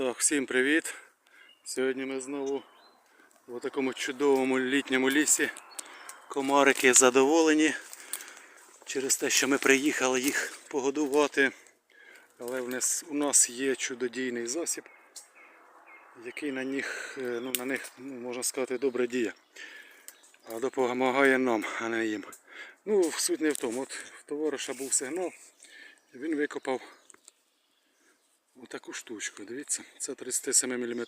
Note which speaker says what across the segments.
Speaker 1: Так, всім привіт! Сьогодні ми знову в такому чудовому літньому лісі. Комарики задоволені через те, що ми приїхали їх погодувати. Але в нас, у нас є чудодійний засіб, який на них, е, ну, на них ну, можна сказати, добре діє. А допомагає нам, а не їм. Ну, суть не в тому. От в товариша був сигнал, він викопав Отаку штучку, дивіться, це 37 мм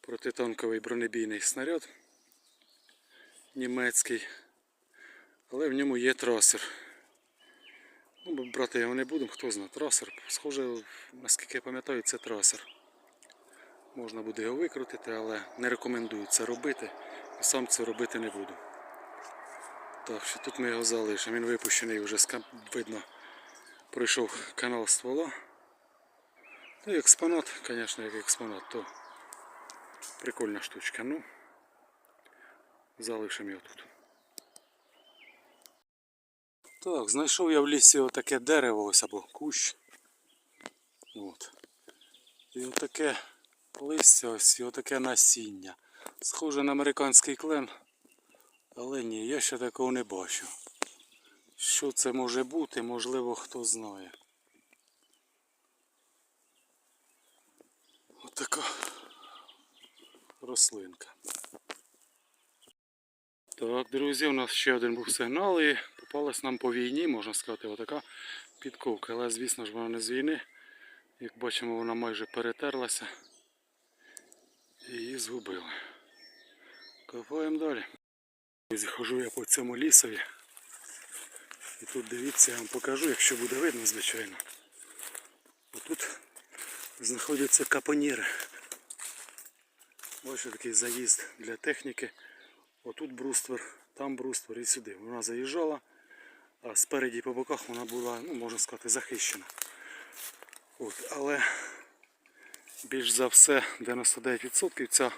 Speaker 1: протитанковий бронебійний снаряд німецький, але в ньому є трасер. Ну, брати його не будемо, хто знає, трасер. Схоже, наскільки я пам'ятаю, це трасер. Можна буде його викрутити, але не рекомендую це робити. Сам це робити не буду. Так що тут ми його залишимо. Він випущений вже видно. Пройшов канал ствола. Ну, експонат, звісно, як експонат, то прикольна штучка. Ну, залишимо його тут. Так, знайшов я в лісі отаке дерево ось або кущ. От. І отаке листя ось і отаке насіння. Схоже на американський клен. Але ні, я ще такого не бачу. Що це може бути, можливо, хто знає. Отака рослинка. Так, друзі, у нас ще один був сигнал і попалась нам по війні, можна сказати, отака підковка. Але звісно ж вона не з війни. Як бачимо, вона майже перетерлася і її згубили. Копаємо далі. Хожу я по цьому лісові. І тут дивіться, я вам покажу, якщо буде видно, звичайно. Отут знаходяться капоніри. Ось такий заїзд для техніки. Отут бруствер, там бруствер і сюди. Вона заїжджала, а спереді по боках вона була, ну можна сказати, захищена. От, але більш за все 99% ця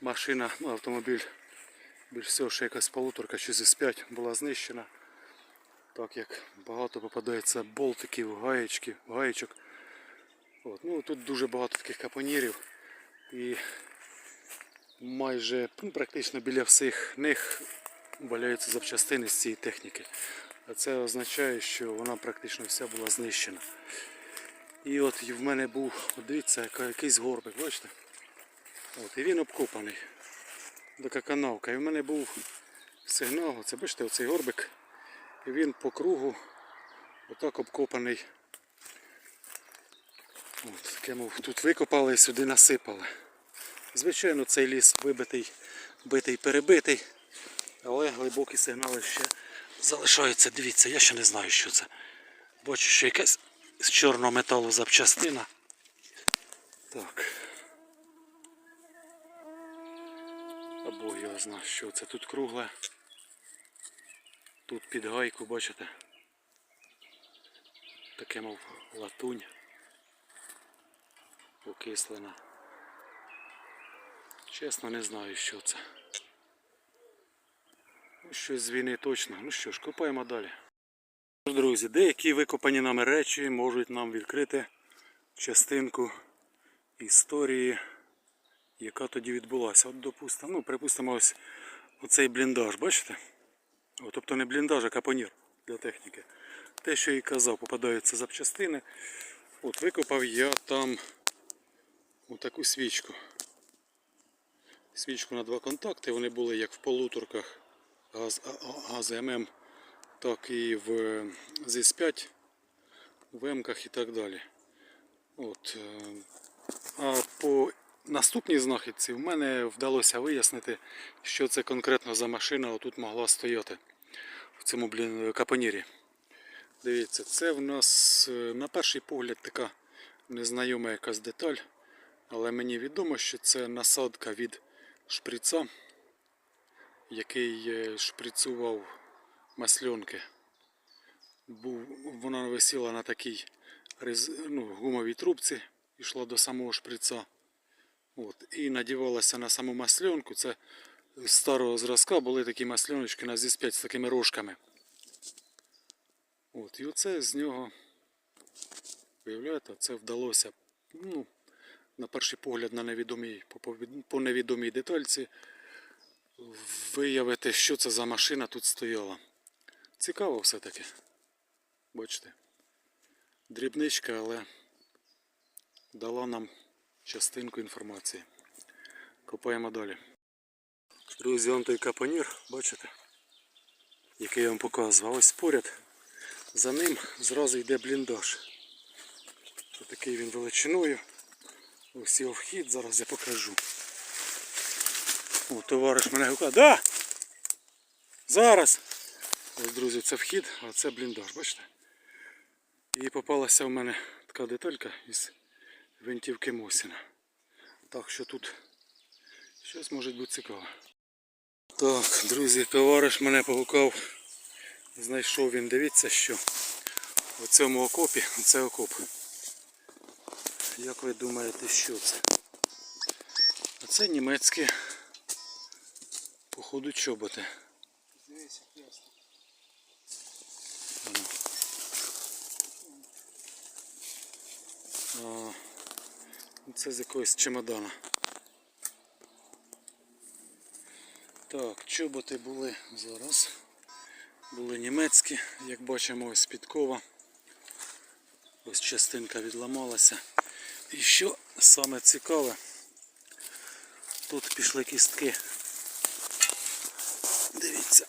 Speaker 1: машина, ну автомобіль, більш всього ще якась полуторка чи зі 5 була знищена. Так як багато попадається болтиків, гаєчків, гаєчок. От, ну, тут дуже багато таких капонірів і майже ну, практично біля всіх них валяються запчастини з цієї техніки. А це означає, що вона практично вся була знищена. І от в мене був, дивіться, якийсь горбик, бачите? От, і він обкопаний. Така канавка. І в мене був сигнал, це бачите, оцей горбик. І він по кругу отак обкопаний От, мов, тут викопали і сюди насипали. Звичайно, цей ліс вибитий, битий, перебитий, але глибокі сигнали ще залишаються. Дивіться, я ще не знаю, що це. Бачу, що якась з чорного металу запчастина. Так. Або я знаю, що це тут кругле. Тут під гайку, бачите? Таке мов латунь окислена. Чесно не знаю, що це. Ну, щось з війни точно. Ну що ж, копаємо далі. Друзі, деякі викопані нами речі можуть нам відкрити частинку історії, яка тоді відбулася. От допустимо, ну, припустимо, ось оцей бліндаж, бачите? О, тобто не бліндаж, а капонір для техніки. Те, що і казав, попадаються запчастини. От викопав я там отаку свічку. Свічку на два контакти. Вони були як в полуторках газ, а- ММ, так і в е, ЗІС-5, в М-ках і так далі. От. е, А по наступній знахідці в мене вдалося вияснити, що це конкретно за машина отут могла стояти в цьому блін, капонірі. Дивіться, це в нас е, на перший погляд така незнайома якась деталь, але мені відомо, що це насадка від шприца, який е, шприцював масльонки. Вона висіла на такій ну, гумовій трубці, йшла до самого шприца. От, і надівалася на саму масльонку. Це з старого зразка були такі масльоночки на зі 5 з такими рожками. От, і оце з нього, виявляєте, це вдалося ну, на перший погляд на невідомій, по, невідомій детальці виявити, що це за машина тут стояла. Цікаво все-таки. Бачите. Дрібничка, але дала нам частинку інформації. Копаємо далі. Друзі, он той капонір, бачите? Який я вам показував. Ось поряд. За ним зразу йде бліндаж. Такий він величиною. Ось його вхід, зараз я покажу. О, товариш мене гукає. Да! Зараз! Ось, друзі, це вхід, а це бліндаж, бачите? І попалася в мене така деталька із винтівки Мосіна. Так що тут щось може бути цікаве. Так, друзі, товариш мене погукав. Знайшов він, дивіться, що в цьому окопі, це окоп. Як ви думаєте, що це? А це німецькі, походу, чоботи.
Speaker 2: Дивися, ясно.
Speaker 1: Це з якогось чемодана. Так, чоботи були зараз. Були німецькі, як бачимо, ось підкова. Ось частинка відламалася. І що саме цікаве, тут пішли кістки. Дивіться.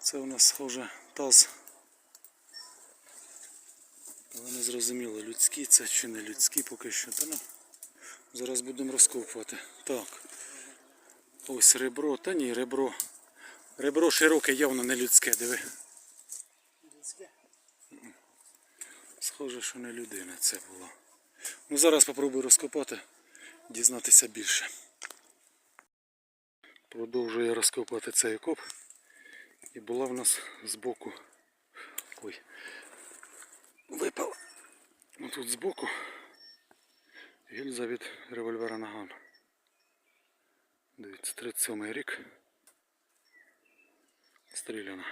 Speaker 1: Це у нас схоже таз. Але не зрозуміло, людські це чи не людські поки що. Та ну, зараз будемо розкопувати. Так. Ось ребро, та ні, ребро. Ребро широке, явно не людське, диви. Схоже, що не людина це було. Ну зараз попробую розкопати, дізнатися більше. Продовжую розкопати цей окоп. І була в нас збоку. Ой. Випала. Ну тут збоку гільза від револьвера Наган. Дивіться, 37 рік. Стріляна.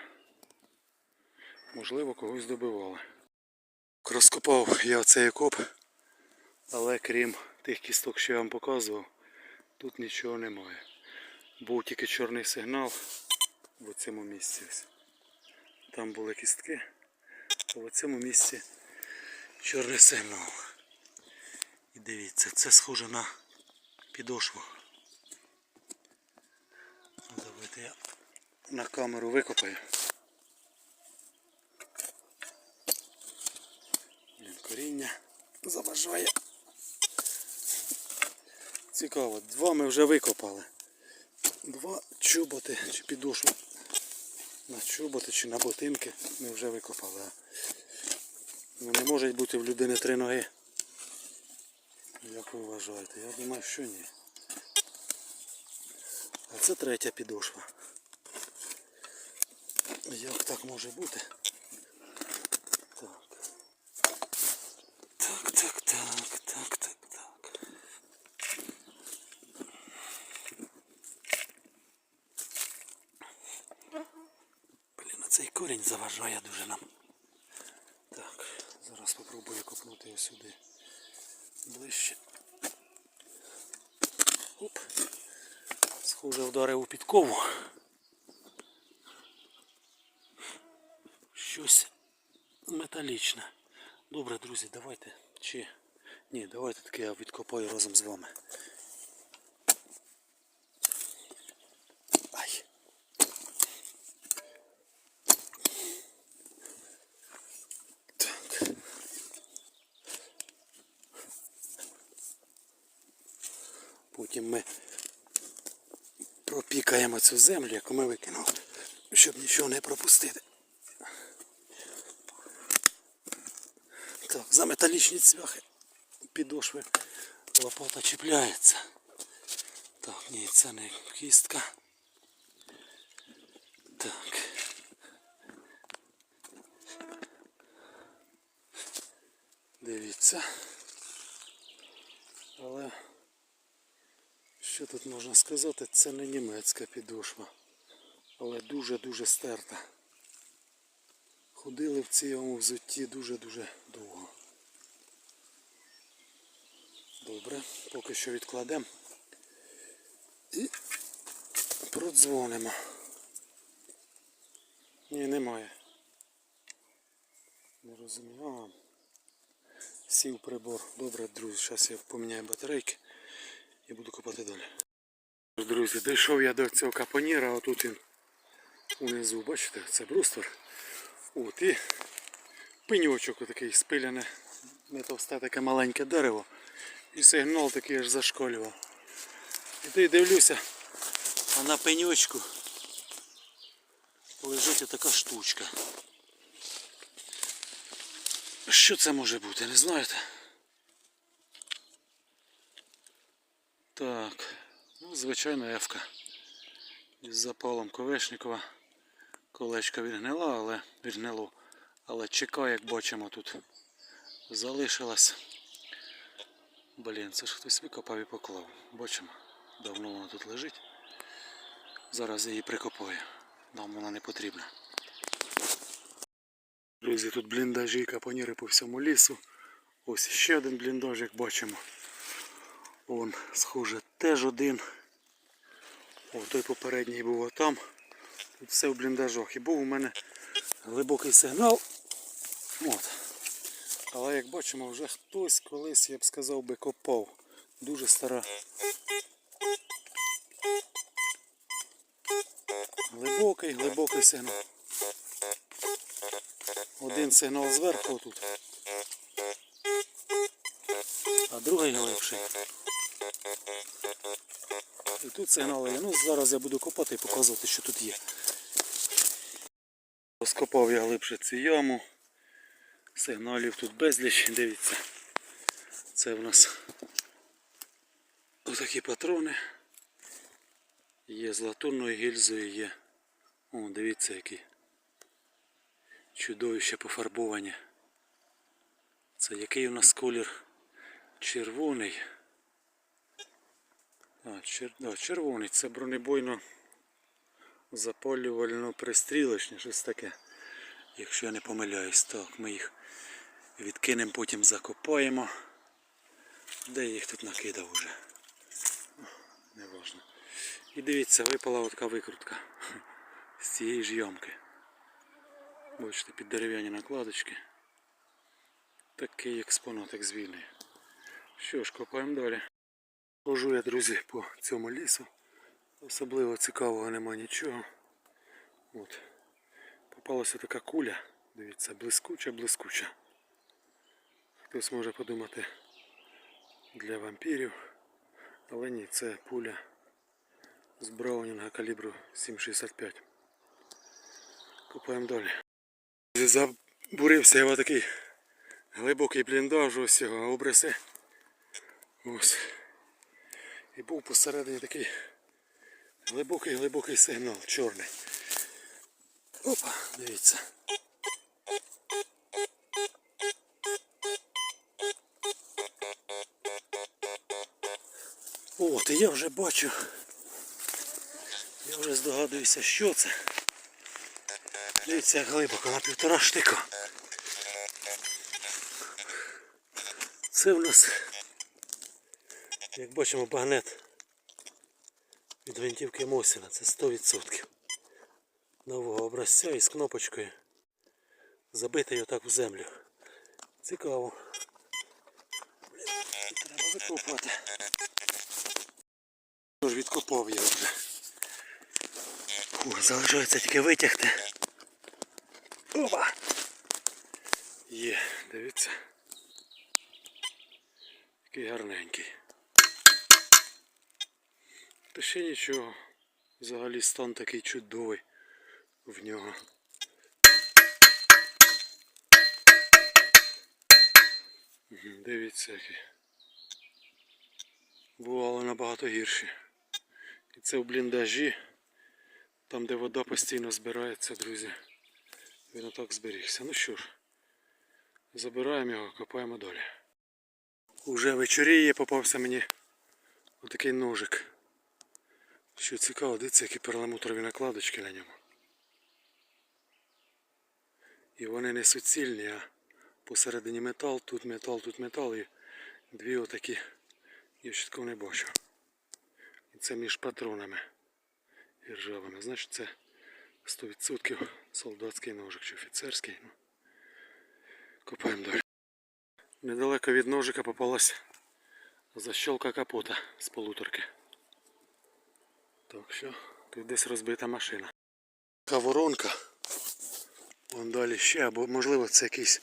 Speaker 1: Можливо, когось добивали. Розкопав я цей окоп, але крім тих кісток, що я вам показував, тут нічого немає. Був тільки чорний сигнал в цьому місці. Там були кістки, а в цьому місці чорний сигнал. І дивіться, це схоже на підошву. Давайте я на камеру викопаю. Блін, коріння заважає. Цікаво, два ми вже викопали. Два чоботи чи підошву на чоботи чи на ботинки ми вже викопали. Ну, не може бути в людини три ноги. Як ви вважаєте? Я думаю, що ні. А це третя підошва. Як так може бути? Так. Так, так, так, так, так, так. Блін, а цей корінь заважає дуже нам. Так, зараз спробую копнути його сюди ближче. Оп. Схоже вдарив у підкову. Щось металічне. Добре, друзі, давайте. Чи. Ні, давайте таки я відкопаю разом з вами. Потім ми пропікаємо цю землю, яку ми викинули, щоб нічого не пропустити. Так, за металічні цвяхи підошви лопата чіпляється. Так, ні, це не кістка. Так. Дивіться. Але що тут можна сказати, це не німецька підошва, але дуже-дуже стерта. ходили в цьому взутті дуже-дуже довго. Добре, поки що відкладемо. І продзвонимо. Ні, немає. Не розумію. А, сів прибор. Добре, друзі, зараз я поміняю батарейки і буду копати далі. Друзі, дійшов я до цього капоніра, отут він унизу, бачите, це бруствер. От і пеньочок отакий спиляне, не товсте таке маленьке дерево. І сигнал такий аж зашколював. І ти дивлюся, а на пеньочку лежить така штучка. Що це може бути, не знаєте? Так, ну, звичайно, ефка. Із запалом Ковешникова. Колечко відгнила, але відгнило. Але чекає, як бачимо, тут залишилась. Блін, це ж хтось викопав і поклав. Бачимо, давно вона тут лежить. Зараз її прикопаю. Нам вона не потрібна. Друзі, тут бліндажі і капоніри по всьому лісу. Ось ще один бліндаж, як бачимо. Вон, схоже, теж один. О, той попередній був отам. Тут все в бліндажах. І був у мене глибокий сигнал. От. Але як бачимо, вже хтось колись, я б сказав би, копав. Дуже стара. Глибокий, глибокий сигнал. Один сигнал зверху тут. А другий глибший. Тут сигнали є. Ну зараз я буду копати і показувати, що тут є. Розкопав я глибше цю яму. Сигналів тут безліч, дивіться. Це в нас отакі патрони. Є з латунною гільзою є. О, дивіться які чудовище пофарбовані. Це який у нас колір червоний. А, чер... да, червоний, це бронебойно запалювально пристрілочне, щось таке. Якщо я не помиляюсь, так, ми їх відкинемо, потім закопаємо. Де я їх тут накидав уже? Не важно. І дивіться, випала така викрутка з цієї ж ямки. Бачите, під дерев'яні накладочки. Такий експонатик з війни. Що ж, копаємо далі. Хожу я, друзі, по цьому лісу. Особливо цікавого нема нічого. От. Попалася така куля. Дивіться, блискуча, блискуча. Хтось може подумати для вампірів. Але ні, це пуля з Браунінга калібру 7,65. Копаємо далі. Забурився я такий глибокий бліндаж, ось його обриси. Ось. І був посередині такий глибокий глибокий сигнал, чорний. Опа, дивіться. От, і я вже бачу. Я вже здогадуюся, що це. Дивіться, як глибоко на півтора штика. Це в нас, як бачимо, багнет від гвинтівки Мосіна. Це 100% нового образця із кнопочкою. Забитий отак в землю. Цікаво. Треба викопати. Тож відкопав я вже. Залишається тільки витягти. Опа! Є, дивіться. Який гарненький. Ще нічого. Взагалі стан такий чудовий в нього. Дивіться який. Бувало набагато гірші. І це в бліндажі, там де вода постійно збирається, друзі. Він отак зберігся. Ну що ж, забираємо його, копаємо далі. Уже вечоріє попався мені отакий ножик. Що цікаво, дивіться, які перламутрові накладочки на ньому. І вони не суцільні, а посередині метал, тут метал, тут метал і дві отакі. Я такого не бачив. І це між патронами і ржавими. Значить це 100% солдатський ножик чи офіцерський. Ну, копаємо далі. Недалеко від ножика попалась защелка капота з полуторки. Так що тут десь розбита машина. Така воронка. Вон далі ще, або можливо це якийсь.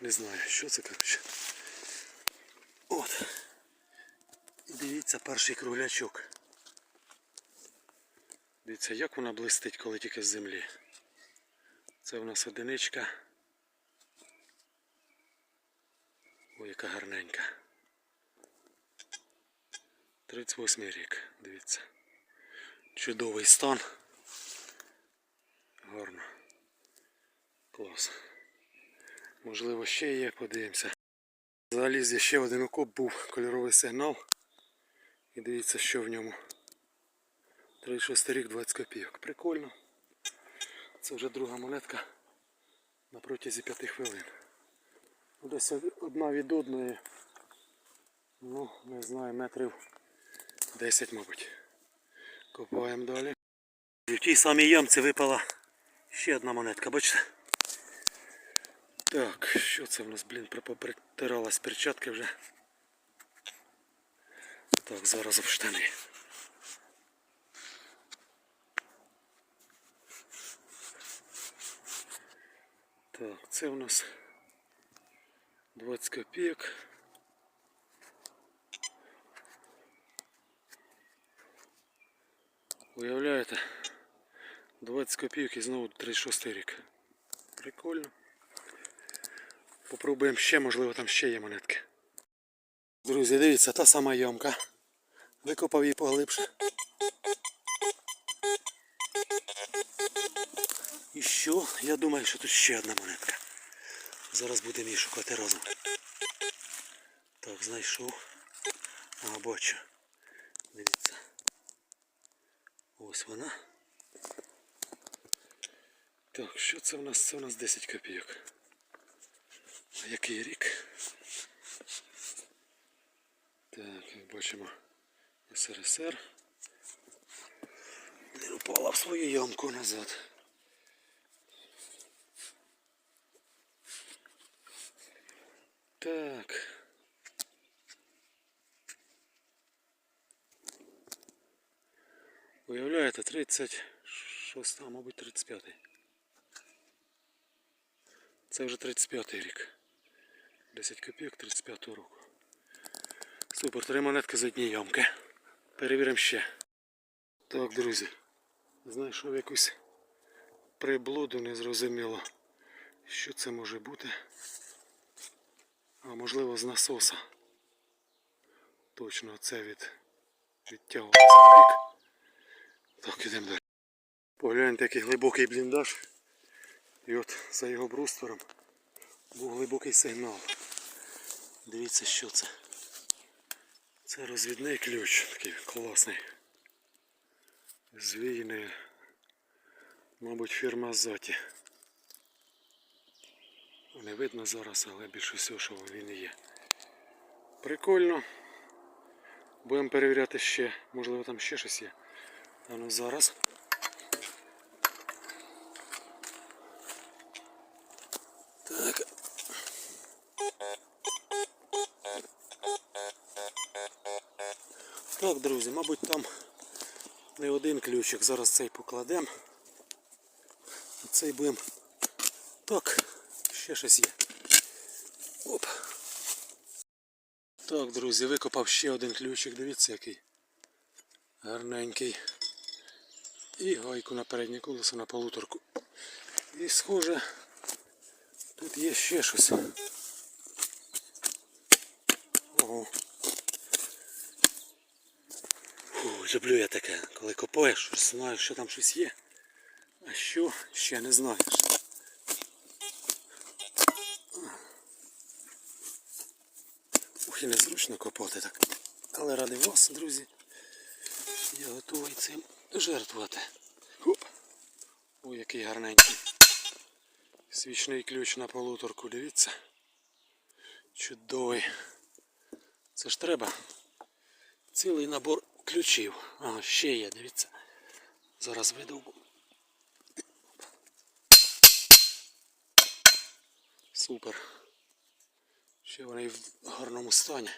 Speaker 1: Не знаю, що це коротше. От. І дивіться перший круглячок. Дивіться, як вона блистить, коли тільки з землі. Це в нас одиничка. Ой, яка гарненька. 38 рік, дивіться. Чудовий стан. Гарно. Клас. Можливо, ще є, подивимося. Заліз я ще один окоп був кольоровий сигнал. І дивіться, що в ньому. 36 рік 20 копійок. Прикольно. Це вже друга монетка на протязі 5 хвилин. Десь одна від одної. Ну, не знаю, метрів 10, мабуть. Копаємо далі. І в тій самій ямці випала ще одна монетка, бачите? Так, що це в нас, блін, притиралась перчатки вже. Так, зараз об штани. Так, це у нас 20 копійок. Уявляєте? 20 копійок і знову 36 рік. Прикольно. Попробуємо ще, можливо там ще є монетки. Друзі, дивіться, та сама ямка. Викопав її поглибше. І що? Я думаю, що тут ще одна монетка. Зараз будемо її шукати разом. Так, знайшов. А, бачу. Дивіться. Ось вона. Так, що це в нас? Це у нас 10 копійок. А який рік? Так, як бачимо, СРСР. Не упала в свою ямку назад. Так. Уявляєте, 36, а мабуть 35. Це вже 35 рік. 10 копійок 35 року. Супер, три монетки з однієї ямки. Перевіримо ще. Так, друзі. Знайшов якусь приблуду, незрозуміло. Що це може бути? А можливо з насоса. Точно це від відтягувалося в бік. Так, ідемо далі. Погляньте, який глибокий бліндаж. І от за його бруствером був глибокий сигнал. Дивіться, що це. Це розвідний ключ, такий класний. Звійний. Мабуть, фірма Заті. Не видно зараз, але більше всього, що він є. Прикольно. Будемо перевіряти ще, можливо там ще щось є. А ну зараз. Так. Так, друзі, мабуть там не один ключик. Зараз цей покладемо. Цей будемо. Так, ще щось є. Оп. Так, друзі, викопав ще один ключик, дивіться який. Гарненький. І гайку на переднє колесо на полуторку. І схоже, тут є ще щось. Ого. Люблю я таке, коли копаєш, щось знаєш, що там щось є. А що ще не знаєш. Ух, і незручно копати так. Але ради вас, друзі, я готовий цим жертвувати. Ой, який гарненький. Свічний ключ на полуторку, дивіться. Чудовий. Це ж треба. Цілий набор ключів. Ага, ще є, дивіться. Зараз видовбу. Супер. Ще вони в гарному стані.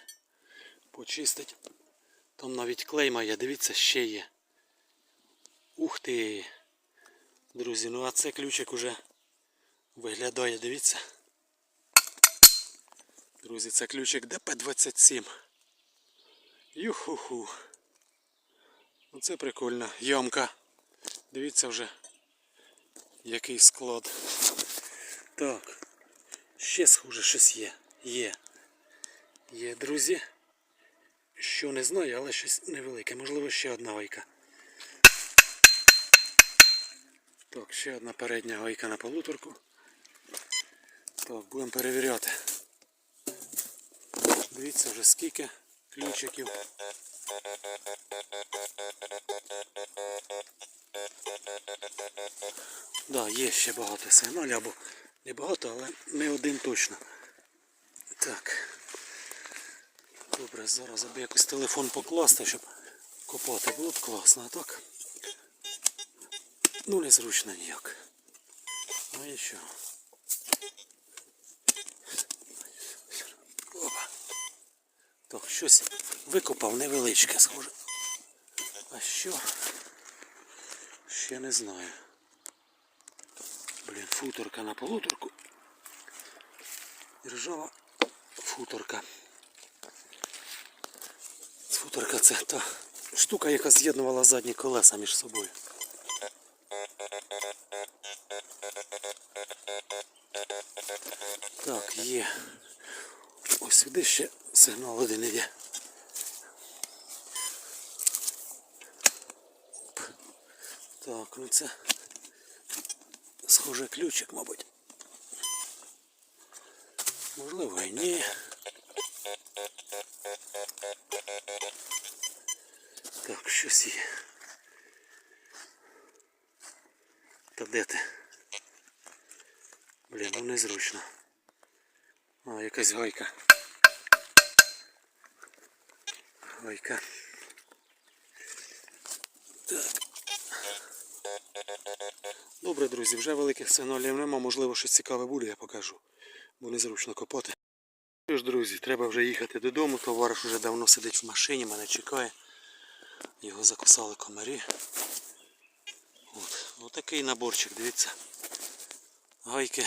Speaker 1: Почистить. Там навіть клейма є, дивіться, ще є. Ух ти! Друзі, ну а це ключик уже виглядає, дивіться. Друзі, це ключик ДП-27. Юху-ху. Оце прикольна ямка. Дивіться вже, який склад. Так. Ще схоже щось є. Є. Є, друзі. Що не знаю, але щось невелике. Можливо, ще одна гайка. Так, ще одна передня гайка на полуторку. Так, будемо перевіряти. Дивіться вже скільки ключиків. Да, є ще багато сигналів, або не багато, але не один точно. Так. Добре, зараз аби якось телефон покласти, щоб копати було б класно, а так. Ну незручно ніяк. Ну і що? Опа. Так, щось викопав невеличке, схоже. А що? Ще не знаю. Блін, футорка на полуторку. І ржава футорка. Футорка це та штука, яка з'єднувала задні колеса між собою. Так, є. Ось сюди ще сигнал один іде. Так, ну це схоже ключик, мабуть. Можливо і ні. Так, щось є. Та де ти? Блін, ну незручно. А, якась гайка. Гайка. Так. Добре, друзі, вже великих сигналів нема, можливо, щось цікаве буде, я покажу. Бо незручно копати. Що ж, друзі, треба вже їхати додому. Товариш вже давно сидить в машині, мене чекає. Його закусали комарі. От. Отакий наборчик, дивіться. Гайки.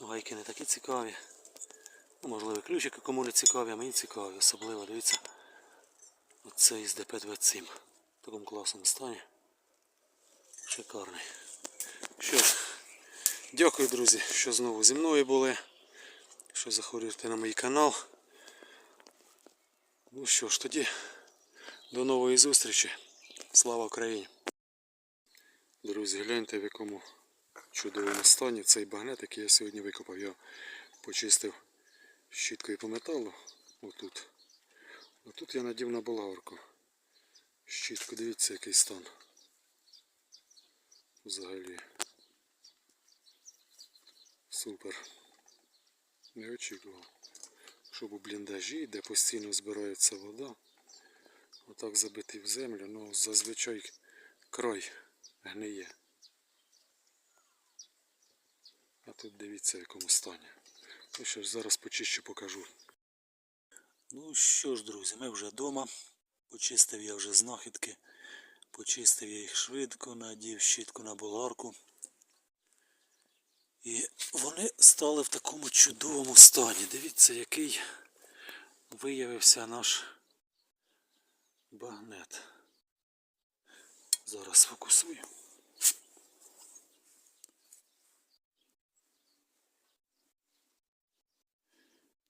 Speaker 1: Гайки не такі цікаві. Ну, можливо, ключики кому не цікаві, а мені цікаві. Особливо, дивіться. Оце із ДП-27. В такому класному стані. Шикарний. Що ж, дякую, друзі, що знову зі мною були. Що заходите на мій канал. Ну що ж, тоді до нової зустрічі. Слава Україні! Друзі, гляньте в якому чудовому стані цей багнет, який я сьогодні викопав. Я почистив щіткою по металу. Отут. А тут я надів на болгарку. Щітку, дивіться, який стан. Взагалі. Супер. Не очікував. Щоб у бліндажі, де постійно збирається вода, отак забитий в землю, ну зазвичай край гниє. А тут дивіться в якому стані. Ну що ж, зараз почищу покажу. Ну що ж, друзі, ми вже вдома. Почистив я вже знахідки. Почистив я їх швидко, надів щітку на болгарку. І вони стали в такому чудовому стані. Дивіться, який виявився наш багнет. Зараз фокусую.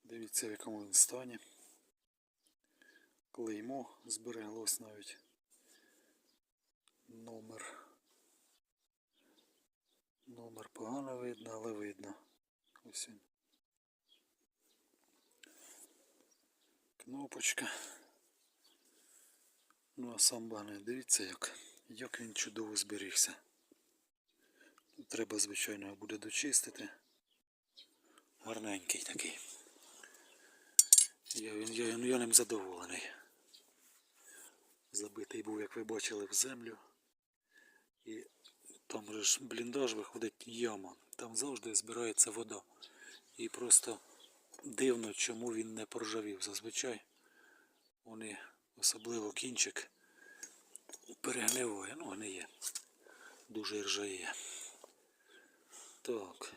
Speaker 1: Дивіться, в якому він стані. Клеймо збереглось навіть. Номер. Номер погано видно, але видно. Ось він. Кнопочка. Ну а сам багнет, дивіться як, як він чудово зберігся. Треба, звичайно, буде дочистити. Гарненький такий. Я, він- я, я ним задоволений. Забитий був, як ви бачили, в землю. І там же ж бліндаж виходить яма. Там завжди збирається вода. І просто дивно, чому він не поржавів. Зазвичай вони, особливо кінчик, перегниває, ну гниє. Дуже ржає. Так.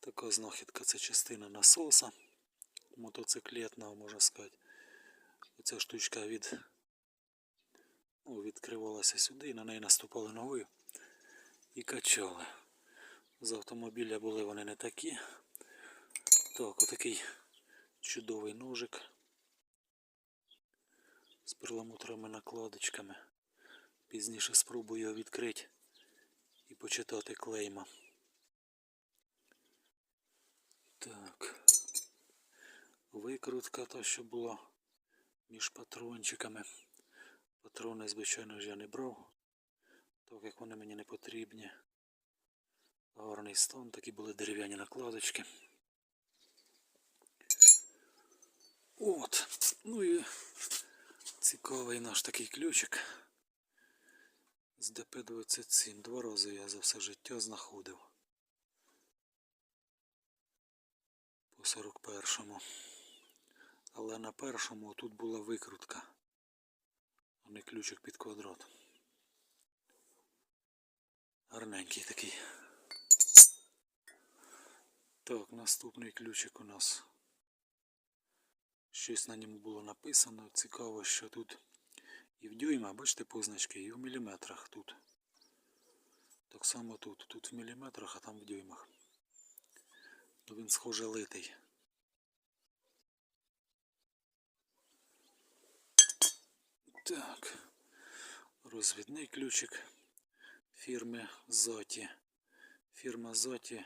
Speaker 1: Така знахідка це частина насоса. Мотоциклетного, можна сказати. Оця штучка від ну, відкривалася сюди, і на неї наступали ногою і качали. З автомобіля були вони не такі. Так, отакий чудовий ножик з перламутровими накладочками. Пізніше спробую його відкрити і почитати клейма. Так. Викрутка та, що була між патрончиками. Патрони, звичайно ж, я не брав, так як вони мені не потрібні. Гарний стан, такі були дерев'яні накладочки. От. Ну і цікавий наш такий ключик. З ДП-27. Два рази я за все життя знаходив. По 41-му. Але на першому тут була викрутка, а не ключик під квадрат. Гарненький такий. Так, наступний ключик у нас. Щось на ньому було написано. Цікаво, що тут і в дюймах, бачите, позначки, і в міліметрах тут. Так само тут. Тут в міліметрах, а там в дюймах. Ну, він схоже литий. Так. Розвідний ключик фірми Заті. Фірма Заті.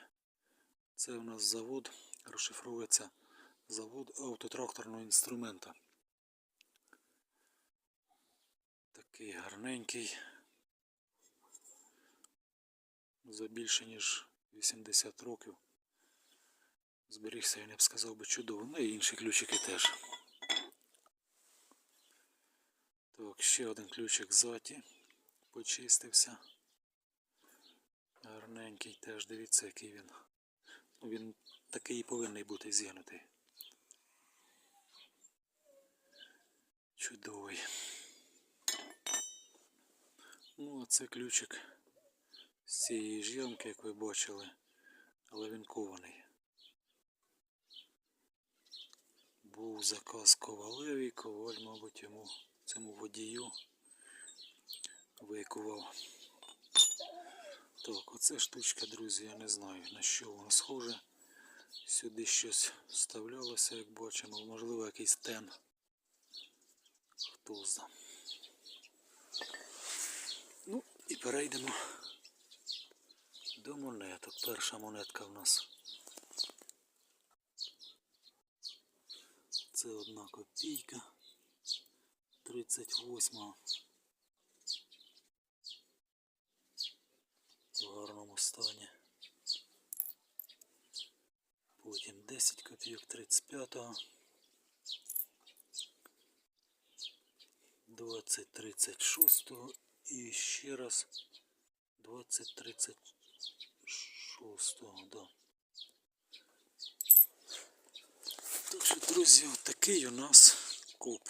Speaker 1: Це у нас завод, розшифровується завод автотракторного інструмента. Такий гарненький. За більше ніж 80 років. Зберігся, я не б сказав би чудово. Ну і інші ключики теж. Так, ще один ключик ззаді. Почистився. Гарненький теж, дивіться, який він. Ну, він такий і повинен бути зігнутий. Чудовий. Ну, а це ключик з цієї ж ямки, як ви бачили, але він кований. Був заказ ковалеві, коваль, мабуть, йому цьому водію викував. Так, оце штучка, друзі, я не знаю на що воно схоже. Сюди щось вставлялося, як бачимо, можливо якийсь тен. Хто зна. Ну і перейдемо до монеток. Перша монетка в нас. Це одна копійка. 38 в гарному стані. Потім 10 копійок 35-го. 20 36-го і ще раз 20 36-го, да. Так що, друзі, такий у нас коп.